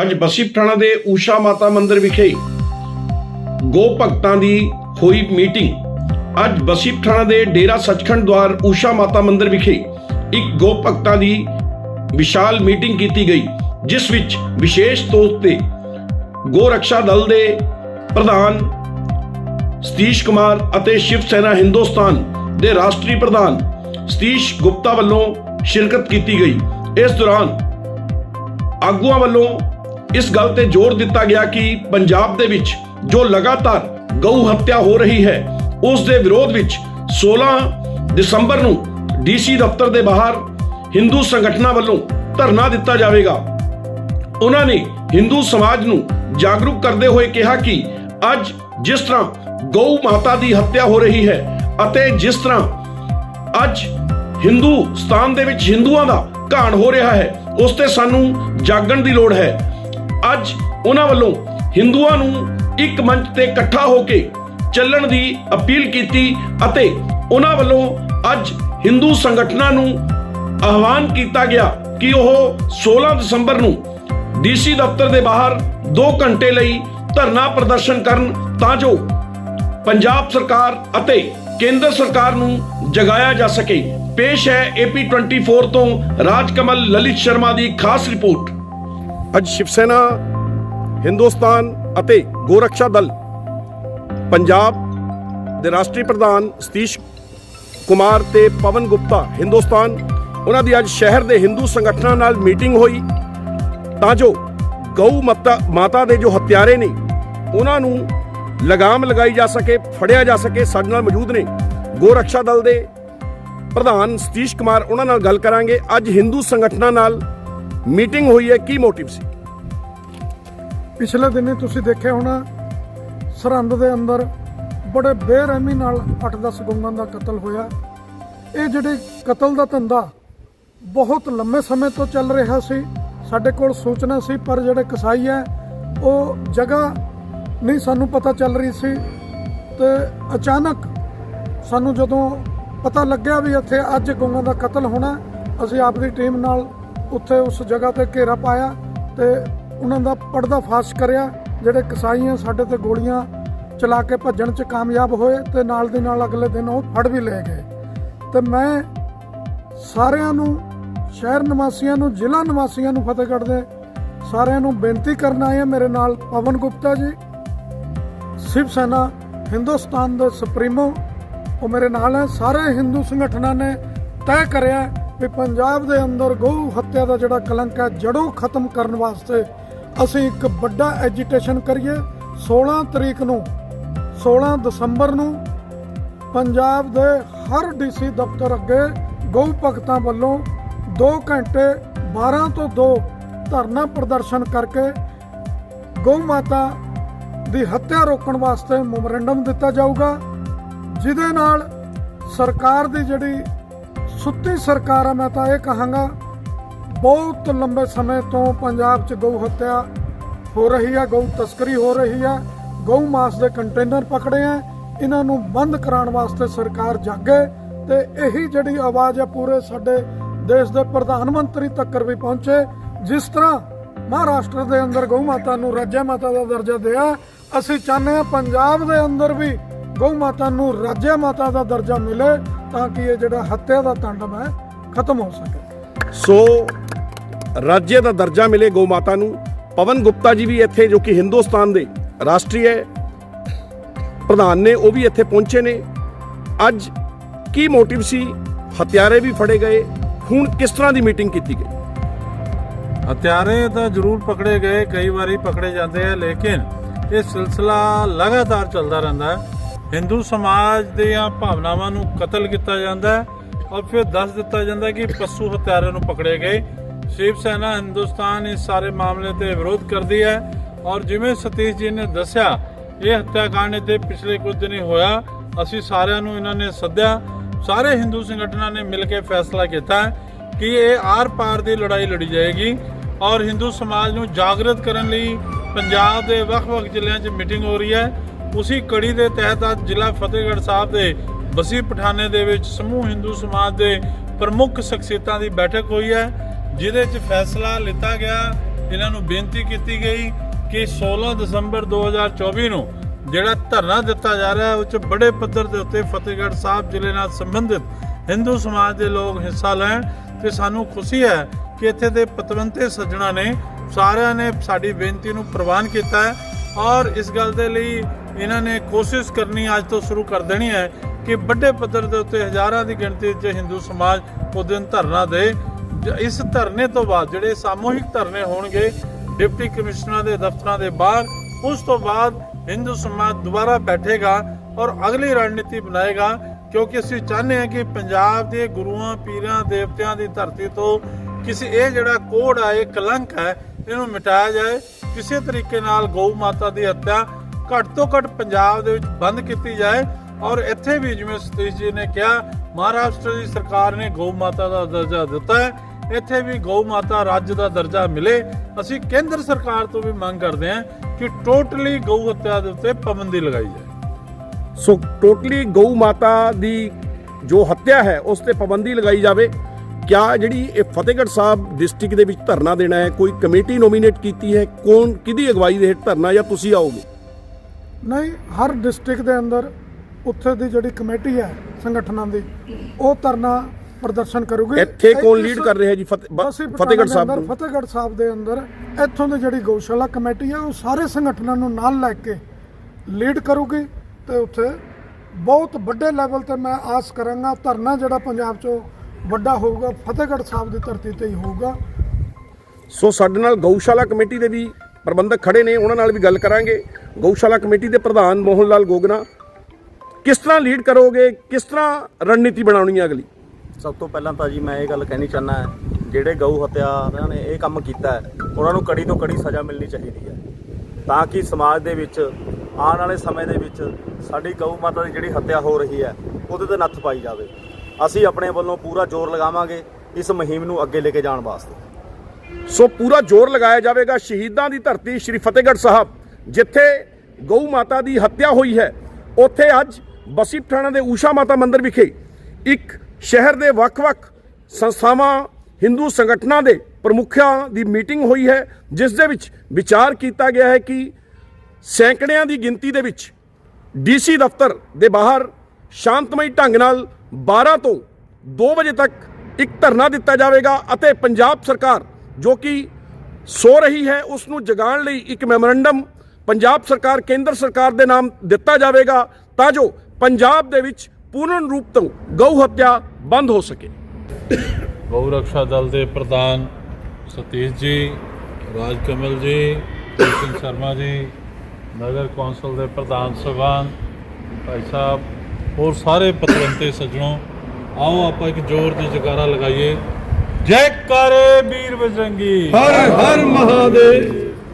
ਅੱਜ ਬਸੀ ਪਠਾਣਾ ਦੇ ਊਸ਼ਾ ਮਾਤਾ ਮੰਦਿਰ ਵਿਖੇ ਗੋ ਭਗਤਾਂ ਦੀ ਹੋਈ ਮੀਟਿੰਗ। ਅੱਜ ਬਸੀ ਪਠਾਣਾ ਦੇ ਡੇਰਾ ਸੱਚਖੰਡ ਦਵਾਰ ਊਸ਼ਾ ਮਾਤਾ ਮੰਦਿਰ ਵਿਖੇ ਇੱਕ ਗੋ ਭਗਤਾਂ ਦੀ ਵਿਸ਼ਾਲ ਮੀਟਿੰਗ ਕੀਤੀ ਗਈ, ਜਿਸ ਵਿੱਚ ਵਿਸ਼ੇਸ਼ ਤੌਰ ਤੇ ਗੋ ਰੱਖਿਆ ਦਲ ਦੇ ਪ੍ਰਧਾਨ ਸਤੀਸ਼ ਕੁਮਾਰ ਅਤੇ ਸ਼ਿਵ ਸੈਨਾ ਹਿੰਦੁਸਤਾਨ ਦੇ ਰਾਸ਼ਟਰੀ ਪ੍ਰਧਾਨ ਸਤੀਸ਼ ਗੁਪਤਾ ਵੱਲੋਂ ਸ਼ਿਰਕਤ ਕੀਤੀ ਗਈ। ਇਸ ਦੌਰਾਨ ਆਗੂਆਂ ਵੱਲੋਂ ਇਸ ਗੱਲ ਤੇ ਜ਼ੋਰ ਦਿੱਤਾ ਗਿਆ ਕਿ ਪੰਜਾਬ ਦੇ ਵਿੱਚ ਜੋ ਲਗਾਤਾਰ ਗਊ ਹੱਤਿਆ ਹੋ ਰਹੀ ਹੈ, ਉਸ ਦੇ ਵਿਰੋਧ ਵਿੱਚ 16 ਦਸੰਬਰ ਨੂੰ ਡੀਸੀ ਦਫ਼ਤਰ ਦੇ ਬਾਹਰ ਹਿੰਦੂ ਸੰਗਠਨਾਂ ਵੱਲੋਂ ਧਰਨਾ ਦਿੱਤਾ ਜਾਵੇਗਾ। ਉਹਨਾਂ ਨੇ ਹਿੰਦੂ ਸਮਾਜ ਨੂੰ ਜਾਗਰੂਕ ਕਰਦੇ ਹੋਏ ਕਿਹਾ ਕਿ ਅੱਜ ਜਿਸ ਤਰ੍ਹਾਂ ਗਊ ਮਾਤਾ ਦੀ ਹੱਤਿਆ ਹੋ ਰਹੀ ਹੈ ਅਤੇ ਜਿਸ ਤਰ੍ਹਾਂ ਅੱਜ ਹਿੰਦੁਸਤਾਨ ਦੇ ਵਿੱਚ ਹਿੰਦੂਆਂ ਦਾ ਘਾਣ ਹੋ ਰਿਹਾ ਹੈ, ਉਸ ਤੇ ਸਾਨੂੰ ਜਾਗਣ ਦੀ ਲੋੜ ਹੈ। ਅੱਜ ਉਹਨਾਂ ਵੱਲੋਂ ਹਿੰਦੂਆਂ ਨੂੰ ਇੱਕ ਮੰਚ ਤੇ ਇਕੱਠਾ ਹੋ ਕੇ ਚੱਲਣ ਦੀ ਅਪੀਲ ਕੀਤੀ ਅਤੇ ਉਹਨਾਂ ਵੱਲੋਂ ਅੱਜ ਹਿੰਦੂ ਸੰਗਠਨਾਂ ਨੂੰ ਆਹਵਾਨ ਕੀਤਾ ਗਿਆ ਕਿ ਉਹ 16 ਦਸੰਬਰ ਨੂੰ ਡੀਸੀ ਦਫ਼ਤਰ ਦੇ ਬਾਹਰ 2 ਘੰਟੇ ਲਈ ਧਰਨਾ ਪ੍ਰਦਰਸ਼ਨ ਕਰਨ ਤਾਂ ਜੋ ਪੰਜਾਬ ਸਰਕਾਰ ਅਤੇ ਕੇਂਦਰ ਸਰਕਾਰ ਨੂੰ ਜਗਾਇਆ ਜਾ ਸਕੇ। ਪੇਸ਼ ਹੈ ਏਪੀ 24 ਤੋਂ ਰਾਜਕਮਲ ਲਲਿਤ ਸ਼ਰਮਾ ਦੀ ਖਾਸ ਰਿਪੋਰਟ। ਅੱਜ ਸ਼ਿਵ ਸੈਨਾ, ਹਿੰਦੁਸਤਾਨ ਅਤੇ ਗੋਰਖਸ਼ਾ ਦਲ, ਪੰਜਾਬ ਦੇ ਰਾਸ਼ਟਰੀ ਪ੍ਰਧਾਨ ਸਤੀਸ਼ ਕੁਮਾਰ ਤੇ ਪਵਨ ਗੁਪਤਾ, ਹਿੰਦੁਸਤਾਨ, ਉਹਨਾਂ ਦੀ ਅੱਜ ਸ਼ਹਿਰ ਦੇ ਹਿੰਦੂ ਸੰਗਠਨਾਂ ਨਾਲ ਮੀਟਿੰਗ ਹੋਈ। ਤਾਂ ਜੋ ਗਊ ਮਾਤਾ ਮਾਤਾ ਦੇ ਜੋ ਹਤਿਆਰੇ ਨੇ, ਉਹਨਾਂ ਨੂੰ ਲਗਾਮ ਲਗਾਈ ਜਾ ਸਕੇ, ਫੜਿਆ ਜਾ ਸਕੇ, ਸਾਡੇ ਨਾਲ ਮੌਜੂਦ ਨੇ। ਗੋਰਖਸ਼ਾ ਦਲ ਦੇ ਪ੍ਰਧਾਨ ਸਤੀਸ਼ ਕੁਮਾਰ, ਉਹਨਾਂ ਨਾਲ ਗੱਲ ਕਰਾਂਗੇ। ਅੱਜ ਹਿੰਦੂ ਸੰਗਠਨਾਂ ਨਾਲ ਮੀਟਿੰਗ ਹੋਈ ਹੈ, ਕੀ ਮੋਟਿਵ ਸੀ? ਪਿਛਲੇ ਦਿਨੇ ਤੁਸੀਂ ਦੇਖਿਆ ਹੋਣਾ, ਸਰਹੰਦ ਦੇ ਅੰਦਰ ਬੜੇ ਬੇਰਹਿਮੀ ਨਾਲ 8-10 ਗੁੰਗਾਂ ਦਾ ਕਤਲ ਹੋਇਆ। ਇਹ ਜਿਹੜੇ ਕਤਲ ਦਾ ਧੰਦਾ ਬਹੁਤ ਲੰਮੇ ਸਮੇਂ ਤੋਂ ਚੱਲ ਰਿਹਾ ਸੀ, ਸਾਡੇ ਕੋਲ ਸੂਚਨਾ ਸੀ, ਪਰ ਜਿਹੜੇ ਕਸਾਈ ਹੈ, ਉਹ ਜਗ੍ਹਾ ਨਹੀਂ ਸਾਨੂੰ ਪਤਾ ਚੱਲ ਰਹੀ ਸੀ। ਤੇ ਅਚਾਨਕ ਸਾਨੂੰ ਜਦੋਂ ਪਤਾ ਲੱਗਿਆ ਵੀ ਇੱਥੇ ਅੱਜ ਗੁੰਗਾਂ ਦਾ ਕਤਲ ਹੋਣਾ, ਅਸੀਂ ਆਪਦੀ ਟੀਮ ਨਾਲ ਉੱਥੇ ਉਸ ਜਗ੍ਹਾ ਤੇ ਘੇਰਾ ਪਾਇਆ ਤੇ ਉਹਨਾਂ ਦਾ ਪਰਦਾ ਫਾਸ਼ ਕਰਿਆ, ਜਿਹੜੇ ਕਸਾਈ ਆ ਸਾਡੇ ਤੇ ਗੋਲੀਆਂ ਚਲਾ ਕੇ ਭੱਜਣ 'ਚ ਕਾਮਯਾਬ ਹੋਏ ਤੇ ਨਾਲ ਦੀ ਨਾਲ ਅਗਲੇ ਦਿਨ ਉਹ ਫੜ ਵੀ ਲਏ ਗਏ। ਤੇ ਮੈਂ ਸਾਰਿਆਂ ਨੂੰ, ਸ਼ਹਿਰ ਨਿਵਾਸੀਆਂ ਨੂੰ, ਜ਼ਿਲ੍ਹਾ ਨਿਵਾਸੀਆਂ ਨੂੰ ਫਤਿਹਗੜ੍ਹ ਦੇ ਸਾਰਿਆਂ ਨੂੰ ਬੇਨਤੀ ਕਰਨ ਆਇਆ ਮੇਰੇ ਨਾਲ ਪਵਨ ਗੁਪਤਾ ਜੀ, ਸ਼ਿਵ ਸੈਨਾ, ਹਿੰਦੁਸਤਾਨ ਦੇ ਸੁਪਰੀਮੋ, ਉਹ ਮੇਰੇ ਨਾਲ ਹੈ। ਸਾਰੇ ਹਿੰਦੂ ਸੰਗਠਨਾਂ ਨੇ ਤੈਅ ਕਰਿਆ ਵੀ ਪੰਜਾਬ ਦੇ ਅੰਦਰ ਗਊ ਹੱਤਿਆ ਦਾ ਜਿਹੜਾ ਕਲੰਕ ਹੈ, ਜੜੋਂ ਖਤਮ ਕਰਨ ਵਾਸਤੇ ਅਸੀਂ ਇੱਕ ਵੱਡਾ ਐਜੀਟੇਸ਼ਨ ਕਰੀਏ। 16 ਤਰੀਕ ਨੂੰ 16 ਦਸੰਬਰ ਨੂੰ ਪੰਜਾਬ ਦੇ ਹਰ ਡੀਸੀ ਦਫ਼ਤਰ ਅੱਗੇ ਗਊ ਭਗਤਾਂ ਵੱਲੋਂ 2 ਘੰਟੇ 12 ਤੋਂ 2 ਧਰਨਾ ਪ੍ਰਦਰਸ਼ਨ ਕਰਕੇ ਗਊ ਮਾਤਾ ਦੀ ਹੱਤਿਆ ਰੋਕਣ ਵਾਸਤੇ ਮੈਮੋਰੰਡਮ ਦਿੱਤਾ ਜਾਊਗਾ, ਜਿਹਦੇ ਨਾਲ ਸਰਕਾਰ ਦੀ ਜਿਹੜੀ ਸੁੱਤੀ ਸਰਕਾਰ ਆ, ਮੈਂ ਤਾਂ ਇਹ ਕਹਾਂਗਾ, ਬਹੁਤ ਲੰਬੇ ਸਮੇਂ ਤੋਂ ਪੰਜਾਬ 'ਚ ਗਊ ਹੱਤਿਆ ਹੋ ਰਹੀ ਹੈ ਗਊ ਤਸਕਰੀ ਹੋ ਰਹੀ ਹੈ ਗਊ ਮਾਸ ਦੇ ਕੰਟੇਨਰ ਪਕੜੇ ਆ, ਇਹਨਾਂ ਨੂੰ ਬੰਦ ਕਰਾਉਣ ਵਾਸਤੇ ਸਰਕਾਰ ਜਾਗੇ ਤੇ ਇਹੀ ਜਿਹੜੀ ਆਵਾਜ਼ ਹੈ ਪੂਰੇ ਸਾਡੇ ਦੇਸ਼ ਦੇ ਪ੍ਰਧਾਨ ਮੰਤਰੀ ਤੱਕ ਵੀ ਪਹੁੰਚੇ, ਜਿਸ ਤਰ੍ਹਾਂ ਮਹਾਰਾਸ਼ਟਰ ਦੇ ਅੰਦਰ ਗਊ ਮਾਤਾ ਨੂੰ ਰਾਜਿਆ ਮਾਤਾ ਦਾ ਦਰਜਾ ਦਿਆ, ਅਸੀਂ ਚਾਹੁੰਦੇ ਹਾਂ ਪੰਜਾਬ ਦੇ ਅੰਦਰ ਵੀ ਗਊ ਮਾਤਾ ਨੂੰ ਰਾਜਿਆ ਮਾਤਾ ਦਾ ਦਰਜਾ ਮਿਲੇ ਤਾਂ ਕਿ ਇਹ ਜਿਹੜਾ ਹੱਤਿਆ ਦਾ ਤਾਂਡਵ ਹੈ ਖਤਮ ਹੋ ਸਕੇ। ਸੋ ਰਾਜ්ય ਦਾ ਦਰਜਾ ਮਿਲੇ ਗੋ ਮਾਤਾ ਨੂੰ। ਪਵਨ ਗੁਪਤਾ ਜੀ ਵੀ ਇੱਥੇ ਜੋ ਕਿ ਹਿੰਦੁਸਤਾਨ ਦੇ ਰਾਸ਼ਟਰੀ ਹੈ ਪ੍ਰਧਾਨ ਨੇ ਉਹ ਵੀ ਇੱਥੇ ਪਹੁੰਚੇ ਨੇ। ਅੱਜ ਕੀ ਮੋਟਿਵ ਸੀ? ਹਥਿਆਰੇ ਵੀ ਫੜੇ ਗਏ। ਹੁਣ ਕਿਸ ਤਰ੍ਹਾਂ ਦੀ ਮੀਟਿੰਗ ਕੀਤੀ ਗਈ? ਹਥਿਆਰੇ ਤਾਂ ਜ਼ਰੂਰ ਪਕੜੇ ਗਏ ਕਈ ਵਾਰੀ ਪਕੜੇ ਜਾਂਦੇ ਆ ਲੇਕਿਨ ਇਹ ਸਿਲਸਿਲਾ ਲਗਾਤਾਰ ਚੱਲਦਾ ਰਹਿੰਦਾ ਹੈ। ਹਿੰਦੂ ਸਮਾਜ ਦੀਆਂ ਭਾਵਨਾਵਾਂ ਨੂੰ ਕਤਲ ਕੀਤਾ ਜਾਂਦਾ ਹੈ ਔਰ ਫਿਰ ਦੱਸ ਦਿੱਤਾ ਜਾਂਦਾ ਕਿ ਪਸ਼ੂ ਹਥਿਆਰੇ ਨੂੰ ਪਕੜੇ ਗਏ। ਸ਼ਿਵ ਸੈਨਾ ਹਿੰਦੁਸਤਾਨ ਇਸ ਸਾਰੇ ਮਾਮਲੇ ਤੇ ਵਿਰੋਧ ਕਰਦੀ ਹੈ ਔਰ ਜਿਵੇਂ ਸਤੀਸ਼ ਜੀ ਨੇ ਦੱਸਿਆ, ਇਹ ਹੱਤਿਆਕਾਂਡ ਇੱਥੇ ਪਿਛਲੇ ਕੁਝ ਦਿਨੀ ਹੋਇਆ। ਅਸੀਂ ਸਾਰਿਆਂ ਨੂੰ ਇਹਨਾਂ ਨੇ ਸੱਦਿਆ। ਸਾਰੇ ਹਿੰਦੂ ਸੰਗਠਨਾਂ ਨੇ ਮਿਲ ਕੇ ਫੈਸਲਾ ਕੀਤਾ ਕਿ ਇਹ ਆਰ-ਪਾਰ ਦੀ ਲੜਾਈ ਲੜੀ ਜਾਏਗੀ ਔਰ ਹਿੰਦੂ ਸਮਾਜ ਨੂੰ ਜਾਗਰਤ ਕਰਨ ਲਈ ਪੰਜਾਬ ਦੇ ਵੱਖ-ਵੱਖ ਜ਼ਿਲ੍ਹਿਆਂ 'ਚ ਮੀਟਿੰਗ ਹੋ ਰਹੀ ਹੈ। ਉਸੇ ਕੜੀ ਦੇ ਤਹਿਤ ਅੱਜ ਜ਼ਿਲ੍ਹਾ ਫਤਿਹਗੜ੍ਹ ਸਾਹਿਬ ਦੇ ਬਸੀ ਪਠਾਨੇ ਦੇ ਵਿੱਚ ਸਮੂਹ ਹਿੰਦੂ ਸਮਾਜ ਦੇ ਪ੍ਰਮੁੱਖ ਸ਼ਖਸੀਅਤਾਂ ਦੀ ਬੈਠਕ ਹੋਈ ਹੈ, ਜਿਹਦੇ 'ਚ ਫੈਸਲਾ ਲਿੱਤਾ ਗਿਆ। ਇਹਨਾਂ ਨੂੰ ਬੇਨਤੀ ਕੀਤੀ ਗਈ ਕਿ 16 ਦਸੰਬਰ 2024 ਨੂੰ ਜਿਹੜਾ ਧਰਨਾ ਦਿੱਤਾ ਜਾ ਰਿਹਾ ਉਹ 'ਚ ਬੜੇ ਪੱਧਰ ਦੇ ਉੱਤੇ ਫਤਿਹਗੜ੍ਹ ਸਾਹਿਬ ਜ਼ਿਲ੍ਹੇ ਨਾਲ ਸੰਬੰਧਿਤ ਹਿੰਦੂ ਸਮਾਜ ਦੇ ਲੋਕ ਹਿੱਸਾ ਲੈਣ ਤੇ ਸਾਨੂੰ ਖੁਸ਼ੀ ਹੈ ਕਿ ਇੱਥੇ ਦੇ ਪਤਵੰਤੇ ਸੱਜਣਾ ਨੇ ਸਾਰਿਆਂ ਨੇ ਸਾਡੀ ਬੇਨਤੀ ਨੂੰ ਪ੍ਰਵਾਨ ਕੀਤਾ ਹੈ। ਔਰ ਇਸ ਗੱਲ ਦੇ ਲਈ ਇਹਨਾਂ ਨੇ ਕੋਸ਼ਿਸ਼ ਕਰਨੀ ਅੱਜ ਤੋਂ ਸ਼ੁਰੂ ਕਰ ਦੇਣੀ ਹੈ ਕਿ ਵੱਡੇ ਪੱਧਰ ਦੇ ਉੱਤੇ ਹਜ਼ਾਰਾਂ ਦੀ ਗਿਣਤੀ 'ਚ ਹਿੰਦੂ ਸਮਾਜ ਉਸ ਦਿਨ ਧਰਨਾ ਦੇ। ਇਸ ਧਰਨੇ ਤੋਂ ਬਾਅਦ ਜਿਹੜੇ ਸਾਮੂਹਿਕ ਧਰਨੇ ਹੋਣਗੇ, ਡਿਪਟੀ ਕਮਿਸ਼ਨਰਾਂ ਦੇ ਦਫ਼ਤਰਾਂ ਦੇ ਬਾਹਰ, ਉਸ ਤੋਂ ਬਾਅਦ ਹਿੰਦੂ ਸਮਾਜ ਦੁਬਾਰਾ ਬੈਠੇਗਾ ਔਰ ਅਗਲੀ ਰਣਨੀਤੀ ਬਣਾਏਗਾ, ਕਿਉਂਕਿ ਅਸੀਂ ਚਾਹੁੰਦੇ ਹਾਂ ਕਿ ਪੰਜਾਬ ਦੇ ਗੁਰੂਆਂ, ਪੀਰਾਂ, ਦੇਵਤਿਆਂ ਦੀ ਧਰਤੀ ਤੋਂ ਕਿਸੇ ਇਹ ਜਿਹੜਾ ਕੋਡ ਆ, ਇਹ ਕਲੰਕ ਹੈ, ਇਹਨੂੰ ਮਿਟਾਇਆ ਜਾਏ। ਕਿਸੇ ਤਰੀਕੇ ਨਾਲ ਗਊ ਮਾਤਾ ਦੀ ਹੱਤਿਆ ਘੱਟ ਤੋਂ ਘੱਟ ਪੰਜਾਬ ਦੇ ਵਿੱਚ ਬੰਦ ਕੀਤੀ ਜਾਏ। ਔਰ ਇੱਥੇ ਵੀ ਜਿਵੇਂ ਸਤੀਸ਼ ਜੀ ਨੇ ਕਿਹਾ, ਮਹਾਰਾਸ਼ਟਰ ਦੀ ਸਰਕਾਰ ਨੇ ਗਊ ਮਾਤਾ ਦਾ ਦਰਜਾ ਦਿੱਤਾ ਹੈ। ਇੱਥੇ ਵੀ ਗਊ ਮਾਤਾ ਰਾਜ ਦਾ ਦਰਜਾ ਮਿਲੇ। ਅਸੀਂ ਕੇਂਦਰ ਸਰਕਾਰ ਤੋਂ ਵੀ ਮੰਗ ਕਰਦੇ ਹਾਂ ਕਿ ਟੋਟਲੀ ਗਊ ਹੱਤਿਆ ਦੇ ਉੱਤੇ ਪਾਬੰਦੀ ਲਗਾਈ ਜਾਏ। ਸੋ ਟੋਟਲੀ ਗਊ ਮਾਤਾ ਦੀ ਜੋ ਹੱਤਿਆ ਹੈ, ਉਸ ਤੇ ਪਾਬੰਦੀ ਲਗਾਈ ਜਾਵੇ। ਕਿਆ ਜਿਹੜੀ ਇਹ ਫਤਿਹਗੜ੍ਹ ਸਾਹਿਬ ਡਿਸਟ੍ਰਿਕਟ ਦੇ ਵਿੱਚ ਧਰਨਾ ਦੇਣਾ ਹੈ? ਕੋਈ ਕਮੇਟੀ ਨੋਮੀਨੇਟ ਕੀਤੀ ਹੈ? ਕੌਣ ਕਿਹਦੀ ਅਗਵਾਈ ਦੇ ਹੇਠ ਧਰਨਾ ਜਾਂ ਤੁਸੀਂ ਆਓਗੇ? ਨਹੀਂ ਹਰ ਡਿਸਟ੍ਰਿਕਟ ਦੇ ਅੰਦਰ ਉੱਥੇ ਦੀ ਜਿਹੜੀ ਕਮੇਟੀ ਹੈ ਸੰਗਠਨਾਂ ਦੀ ਉਹ ਧਰਨਾ ਪ੍ਰਦਰਸ਼ਨ ਕਰੂਗੀ। ਇੱਥੇ ਕੌਣ ਲੀਡ ਕਰ ਰਿਹਾ ਜੀ? ਫਤਿਹਗੜ੍ਹ ਸਾਹਿਬ ਨੂੰ? ਫਤਿਹਗੜ੍ਹ ਸਾਹਿਬ ਦੇ ਅੰਦਰ ਇੱਥੋਂ ਦੀ ਜਿਹੜੀ ਗਊਸ਼ਾਲਾ ਕਮੇਟੀ ਹੈ ਉਹ ਸਾਰੇ ਸੰਗਠਨਾਂ ਨੂੰ ਨਾਲ ਲੈ ਕੇ ਲੀਡ ਕਰੂਗੀ ਤੇ ਉੱਥੇ ਬਹੁਤ ਵੱਡੇ ਲੈਵਲ ਤੇ ਮੈਂ ਆਸ ਕਰਾਂਗਾ ਧਰਨਾ ਜਿਹੜਾ ਪੰਜਾਬ 'ਚੋਂ ਵੱਡਾ ਹੋਊਗਾ ਫਤਿਹਗੜ੍ਹ ਸਾਹਿਬ ਦੀ ਧਰਤੀ ਤੇ ਹੀ ਹੋਊਗਾ। ਸੋ ਸਾਡੇ ਨਾਲ ਗਊਸ਼ਾਲਾ ਕਮੇਟੀ ਦੇ ਵੀ ਪ੍ਰਬੰਧਕ ਖੜੇ ਨੇ ਉਹਨਾਂ ਨਾਲ ਵੀ ਗੱਲ ਕਰਾਂਗੇ। ਗਊਸ਼ਾਲਾ ਕਮੇਟੀ ਦੇ ਪ੍ਰਧਾਨ ਮੋਹਨ ਲਾਲ ਗੋਗਨਾ ਕਿਸ ਤਰ੍ਹਾਂ ਲੀਡ ਕਰੋਗੇ ਕਿਸ ਤਰ੍ਹਾਂ ਰਣਨੀਤੀ ਬਣਾਉਣੀ ਹੈ ਅਗਲੀ? ਸਭ ਤੋਂ ਪਹਿਲਾਂ ਤਾਂ ਜੀ ਮੈਂ ਇਹ ਗੱਲ ਕਹਿਣੀ ਚਾਹੁੰਦਾ ਹੈ ਜਿਹੜੇ ਗਊ ਹੱਤਿਆਰਿਆਂ ਨੇ ਇਹ ਕੰਮ ਕੀਤਾ ਹੈ ਉਹਨਾਂ ਨੂੰ ਕੜੀ ਤੋਂ ਕੜੀ ਸਜ਼ਾ ਮਿਲਣੀ ਚਾਹੀਦੀ ਹੈ। ਤਾਂ ਕਿ ਸਮਾਜ ਦੇ ਵਿੱਚ ਆਉਣ ਵਾਲੇ ਸਮੇਂ ਦੇ ਵਿੱਚ ਸਾਡੀ ਗਊ ਮਾਤਾ ਦੀ ਜਿਹੜੀ ਹੱਤਿਆ ਹੋ ਰਹੀ ਹੈ ਉਹਦੇ ਤੇ ਨੱਥ ਪਾਈ ਜਾਵੇ। ਅਸੀਂ ਆਪਣੇ ਵੱਲੋਂ ਪੂਰਾ ਜ਼ੋਰ ਲਗਾਵਾਂਗੇ ਇਸ ਮੁਹਿੰਮ ਨੂੰ ਅੱਗੇ ਲੈ ਕੇ ਜਾਣ ਵਾਸਤੇ। ਸੋ ਪੂਰਾ ਜ਼ੋਰ ਲਗਾਇਆ ਜਾਵੇਗਾ ਸ਼ਹੀਦਾਂ ਦੀ ਧਰਤੀ ਸ੍ਰੀ ਫਤਿਹਗੜ੍ਹ ਸਾਹਿਬ, ਜਿੱਥੇ ਗਊ ਮਾਤਾ ਦੀ ਹੱਤਿਆ ਹੋਈ ਹੈ। ਉੱਥੇ ਅੱਜ ਬਸੀ ਪਠਾਣਾ ਦੇ ਊਸ਼ਾ ਮਾਤਾ ਮੰਦਿਰ ਵਿਖੇ ਇੱਕ ਸ਼ਹਿਰ ਦੇ ਵੱਖ-ਵੱਖ ਸੰਸਥਾਵਾਂ, ਹਿੰਦੂ ਸੰਗਠਨਾਂ ਦੇ ਪ੍ਰਮੁੱਖਾਂ ਦੀ ਮੀਟਿੰਗ ਹੋਈ ਹੈ, ਜਿਸ ਦੇ ਵਿੱਚ ਵਿਚਾਰ ਕੀਤਾ ਗਿਆ ਹੈ ਕਿ ਸੈਂਕੜਿਆਂ ਦੀ ਗਿਣਤੀ ਦੇ ਵਿੱਚ ਡੀਸੀ ਦਫ਼ਤਰ ਦੇ ਬਾਹਰ ਸ਼ਾਂਤਮਈ ਢੰਗ ਨਾਲ 12 ਤੋਂ 2 ਵਜੇ ਤੱਕ ਇੱਕ ਧਰਨਾ ਦਿੱਤਾ ਜਾਵੇਗਾ ਅਤੇ ਪੰਜਾਬ ਸਰਕਾਰ ਜੋ ਕਿ ਸੋ ਰਹੀ ਹੈ ਉਸ ਨੂੰ ਜਗਾਉਣ ਲਈ ਇੱਕ ਮੈਮੋਰੰਡਮ ਪੰਜਾਬ ਸਰਕਾਰ, ਕੇਂਦਰ ਸਰਕਾਰ ਦੇ ਨਾਮ ਦਿੱਤਾ ਜਾਵੇਗਾ ਤਾਂ ਜੋ ਪੰਜਾਬ ਦੇ ਵਿੱਚ ਪੂਰਨ ਰੂਪ ਤੋਂ ਗਊ ਹੱਤਿਆ ਬੰਦ ਹੋ ਸਕੇ। ਗਊ ਰਕਸ਼ਾ ਦਲ ਦੇ ਪ੍ਰਧਾਨ ਸਤੀਸ਼ ਜੀ, ਰਾਜ ਕਮਲ ਜੀ ਸਿੰਘ ਸ਼ਰਮਾ ਜੀ, ਨਗਰ ਕੌਂਸਲ ਦੇ ਪ੍ਰਧਾਨ ਸਭਾਨ ਭਾਈ ਸਾਹਿਬ ਹੋਰ ਸਾਰੇ ਪਤਵੰਤੇ ਸੱਜਣੋ, ਆਓ ਆਪਾਂ ਇੱਕ ਜ਼ੋਰ ਦੀ ਜਕਾਰਾ ਲਗਾਈਏ। ਜੈ ਕਾਰੇ ਵੀਰ ਬਜਰੰਗੀ। ਹਰ ਹਰ ਮਹਾਦੇਵ।